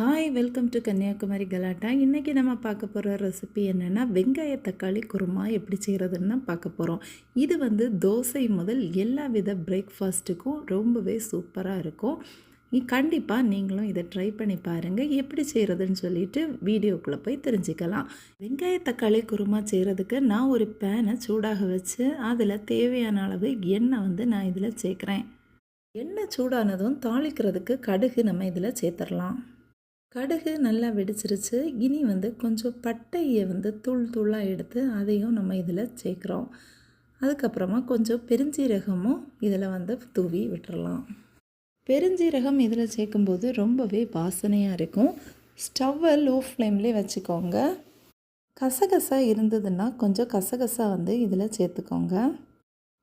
Hi welcome to Kanyakumari கலாட்டா. இன்றைக்கி நம்ம பார்க்க போகிற ரெசிபி என்னென்னா வெங்காய தக்காளி குருமா எப்படி செய்கிறதுன்னு பார்க்க போகிறோம் இது வந்து தோசை முதல் எல்லா வித பிரேக்ஃபாஸ்ட்டுக்கும் ரொம்பவே சூப்பராக இருக்கும். கண்டிப்பாக நீங்களும் இதை ட்ரை பண்ணி பாருங்கள் எப்படி செய்கிறதுன்னு சொல்லிட்டு வீடியோக்குள்ளே போய் தெரிஞ்சுக்கலாம். வெங்காய தக்காளி குருமா செய்கிறதுக்கு நான் ஒரு பேனை சூடாக வச்சு அதில் தேவையான அளவு எண்ணெய் வந்து நான் இதில் சேர்க்குறேன். எண்ணெய் சூடானதும் தாளிக்கிறதுக்கு கடுகு நம்ம இதில் சேர்த்துடலாம். கடுகு நல்லா வெடிச்சிருச்சு. இனி வந்து கொஞ்சம் பட்டையை வந்து தூள் தூளாக எடுத்து அதையும் நம்ம இதில் சேர்க்குறோம். அதுக்கப்புறமா கொஞ்சம் பெருஞ்சீரகமும் இதில் வந்து தூவி விட்டுறலாம். பெருஞ்சீரகம் இதில் சேர்க்கும்போது ரொம்பவே வாசனையாக இருக்கும். ஸ்டவ்வை லோ ஃப்ளேம்லேயே வச்சுக்கோங்க. கசகசா இருந்ததுன்னா கொஞ்சம் கசகசா வந்து இதில் சேர்த்துக்கோங்க.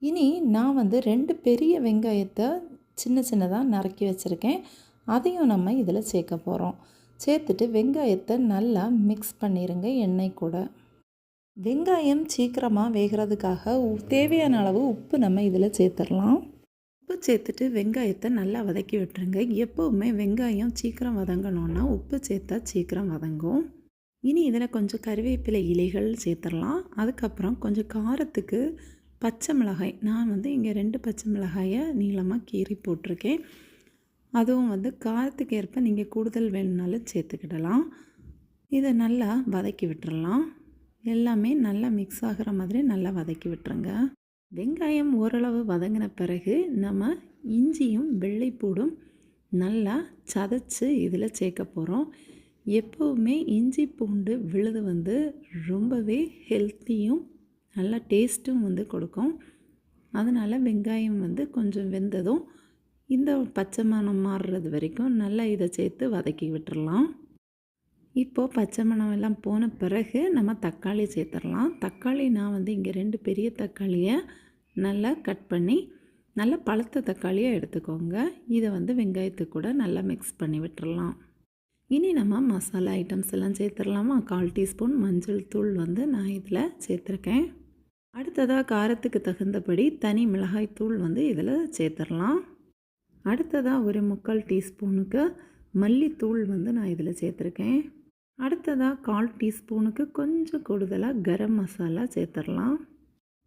இனி நான் வந்து ரெண்டு பெரிய வெங்காயத்தை சின்ன சின்னதாக நறுக்கி வச்சுருக்கேன். அதையும் நம்ம இதில் சேர்க்க போகிறோம் சேர்த்துட்டு வெங்காயத்தை நல்லா மிக்ஸ் பண்ணிடுங்க எண்ணெய் கூட. வெங்காயம் சீக்கிரமாக வேகிறதுக்காக தேவையான அளவு உப்பு நம்ம இதில் சேர்த்துடலாம். உப்பு சேர்த்துட்டு வெங்காயத்தை நல்லா வதக்கி விட்டுருங்க. எப்போவுமே வெங்காயம் சீக்கிரம் வதங்கணுன்னா உப்பு சேர்த்தா சீக்கிரம் வதங்கும். இனி இதில் கொஞ்சம் கருவேப்பிலை இலைகள் சேர்த்துடலாம். அதுக்கப்புறம் கொஞ்சம் காரத்துக்கு பச்சை மிளகாய். நான் வந்து இங்கே ரெண்டு பச்சை மிளகாயை நீளமாக கீறி போட்டிருக்கேன். அதுவும் வந்து காரத்துக்கு ஏற்ப நீங்கள் கூடுதல் வேணும்னாலும் சேர்த்துக்கிடலாம். இதை நல்லா வதக்கி விட்டுறலாம். எல்லாமே நல்லா மிக்ஸ் ஆகிற மாதிரி நல்லா வதக்கி விட்டுருங்க. வெங்காயம் ஓரளவு வதங்கின பிறகு நம்ம இஞ்சியும் வெள்ளைப்பூடும் நல்லா சதைச்சி இதில் சேர்க்க போகிறோம் எப்போவுமே இஞ்சி பூண்டு விழுது வந்து ரொம்பவே ஹெல்த்தியும் நல்லா டேஸ்ட்டும் வந்து கொடுக்கும். அதனால் வெங்காயம் வந்து கொஞ்சம் வெந்ததும் இந்த பச்சை மணம் மாறுறது வரைக்கும் நல்லா இதை சேர்த்து வதக்கி விட்டுடலாம் இப்போது பச்சை மணம் எல்லாம் போன பிறகு நம்ம தக்காளி சேர்த்துடலாம். தக்காளி நான் வந்து இங்கே ரெண்டு பெரிய தக்காளியை நல்லா கட் பண்ணி நல்லா பழுத்த தக்காளியாக எடுத்துக்கோங்க. இதை வந்து வெங்காயத்துக்கு கூட நல்லா மிக்ஸ் பண்ணி விட்டுடலாம் இனி நம்ம மசாலா ஐட்டம்ஸ் எல்லாம் சேர்த்துடலாமா? கால் டீஸ்பூன் மஞ்சள் தூள் வந்து நான் இதில் சேர்த்துருக்கேன். அடுத்ததாக காரத்துக்கு தகுந்தபடி தனி மிளகாய் தூள் வந்து இதில் சேர்த்துடலாம். அடுத்ததாக ஒரு முக்கால் டீஸ்பூனுக்கு மல்லித்தூள் வந்து நான் இதில் சேர்த்துருக்கேன். அடுத்ததாக கால் டீஸ்பூனுக்கு கொஞ்சம் கூடுதலாக கரம் மசாலா சேர்த்துடலாம்.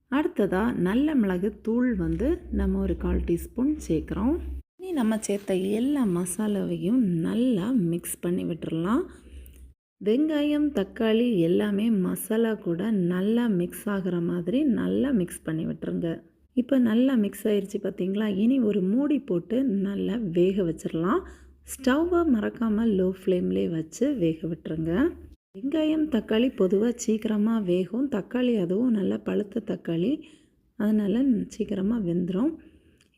அடுத்ததாக நல்ல மிளகு தூள் வந்து நம்ம ஒரு கால் டீஸ்பூன் சேர்க்குறோம். இனி நம்ம சேர்த்த எல்லா மசாலாவையும் நல்லா மிக்ஸ் பண்ணி விட்டுடலாம் வெங்காயம் தக்காளி எல்லாமே மசாலா கூட நல்லா மிக்ஸ் ஆகிற மாதிரி நல்லா மிக்ஸ் பண்ணி விட்டுருங்க. இப்போ நல்லா மிக்ஸ் ஆயிடுச்சு பார்த்திங்களா? இனி ஒரு மூடி போட்டு நல்லா வேக வச்சிடலாம். ஸ்டவ்வை மறக்காமல் லோ ஃப்ளேம்லேயே வச்சு வேக விட்டுருங்க. வெங்காயம் தக்காளி பொதுவாக சீக்கிரமாக வேகும். தக்காளி அதுவும் நல்லா பழுத்த தக்காளி. அதனால் சீக்கிரமாக வெந்துடும்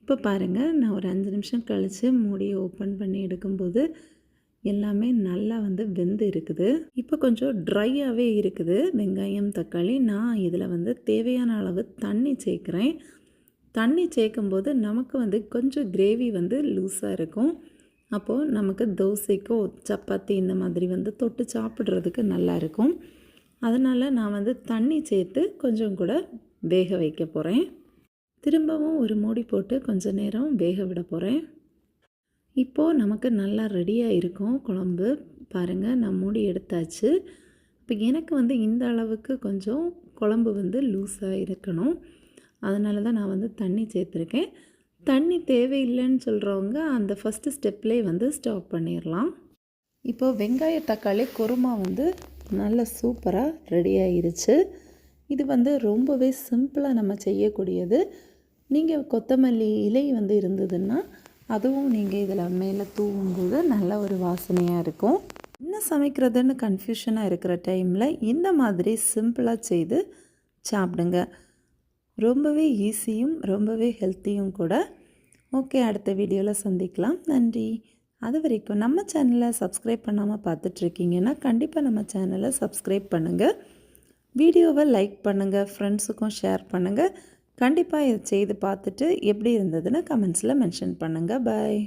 இப்போ பாருங்கள் நான் ஒரு அஞ்சு நிமிஷம் கழித்து மூடியை ஓப்பன் பண்ணி எடுக்கும்போது எல்லாமே நல்லா வந்து வெந்து இருக்குது. இப்போ கொஞ்சம் ட்ரையாகவே இருக்குது. வெங்காயம் தக்காளி நான் இதில் வந்து தேவையான அளவு தண்ணி சேர்க்குறேன். தண்ணி சேர்க்கும்போது நமக்கு வந்து கொஞ்சம் கிரேவி வந்து லூஸாக இருக்கும். அப்போது நமக்கு தோசைக்கோ சப்பாத்தி இந்த மாதிரி வந்து தொட்டு சாப்பிட்றதுக்கு நல்லா இருக்கும். அதனால் நான் வந்து தண்ணி சேர்த்து கொஞ்சம் கூட வேக வைக்க போகிறேன் திரும்பவும் ஒரு மூடி போட்டு கொஞ்சம் நேரம் வேக விட போகிறேன் இப்போது நமக்கு நல்லா ரெடியாக இருக்கும் குழம்பு. பாருங்கள் நான் மூடி எடுத்தாச்சு. இப்போ எனக்கு வந்து இந்த அளவுக்கு கொஞ்சம் குழம்பு வந்து லூஸாக இருக்கணும். அதனால தான் நான் வந்து தண்ணி சேர்த்துருக்கேன். தண்ணி தேவையில்லைன்னு சொல்கிறவங்க அந்த ஃபஸ்ட்டு ஸ்டெப்லேயே வந்து ஸ்டாப் பண்ணிடலாம் இப்போது வெங்காய தக்காளி குருமா வந்து நல்ல சூப்பராக ரெடி ஆயிருச்சு. இது வந்து ரொம்பவே சிம்பிளாக நம்ம செய்யக்கூடியது. நீங்கள் கொத்தமல்லி இலை வந்து இருந்ததுன்னா அதுவும் நீங்கள் இதில் மேலே தூவும்போது நல்ல ஒரு வாசனையாக இருக்கும். என்ன சமைக்கிறதுன்னு கன்ஃபியூஷனாக இருக்கிற டைமில் இந்த மாதிரி சிம்பிளாக செய்து சாப்பிடுங்க. ரொம்பவே ஈஸியும் ரொம்பவே ஹெல்த்தியும் கூட. ஓகே அடுத்த வீடியோவில் சந்திக்கலாம். நன்றி. அது வரைக்கும் நம்ம சேனலை சப்ஸ்கிரைப் பண்ணாமல் பார்த்துட்ருக்கீங்கன்னா கண்டிப்பாக நம்ம சேனலை சப்ஸ்கிரைப் பண்ணுங்கள் வீடியோவை லைக் பண்ணுங்கள் ஃப்ரெண்ட்ஸுக்கும் ஷேர் பண்ணுங்கள் கண்டிப்பாக இதை செய்து பார்த்துட்டு எப்படி இருந்ததுன்னு கமெண்ட்ஸில் மென்ஷன் பண்ணுங்கள் பாய்